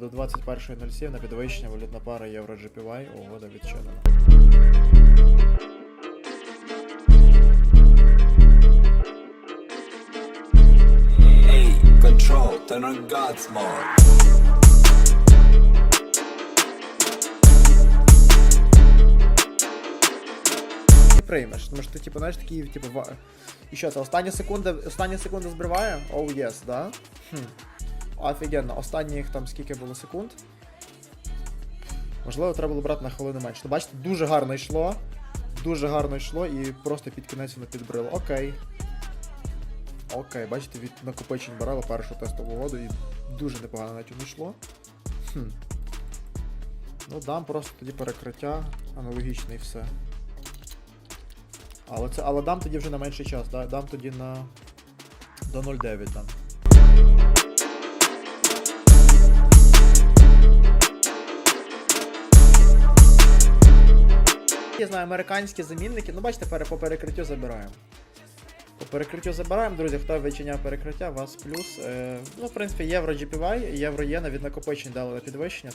До 21.07 на підвищення валютна пара євро GPY, угода відчинена. Control, turn on God's mode. Приймеш, тому що ти, типу, знаєш, такий, типу. І що це, остання секунда, остання секунда збриває? Оу, oh, yes, да? Хм. Офігенно, останніх там скільки було секунд. Можливо, треба було брати на хвилину менше. Бачите, дуже гарно йшло. Дуже гарно йшло і просто під кінець воно підбрило. Окей. Окей, бачите, від накопичень барела першу тестову воду і дуже непогано навіть воно йшло. Хм. Ну, дам просто тоді перекриття, аналогічне і все. Але це, але дам тоді вже на менший час, да? дам тоді на до 0,9 дам. Я знаю, американські замінники. Ну, бачите, по перекриттю забираємо. По перекриттю забираємо, друзі, хто вичиняв перекриття, вас плюс. Е, ну, в принципі, євро GPY, євро єна від накопичень дали на підвищення.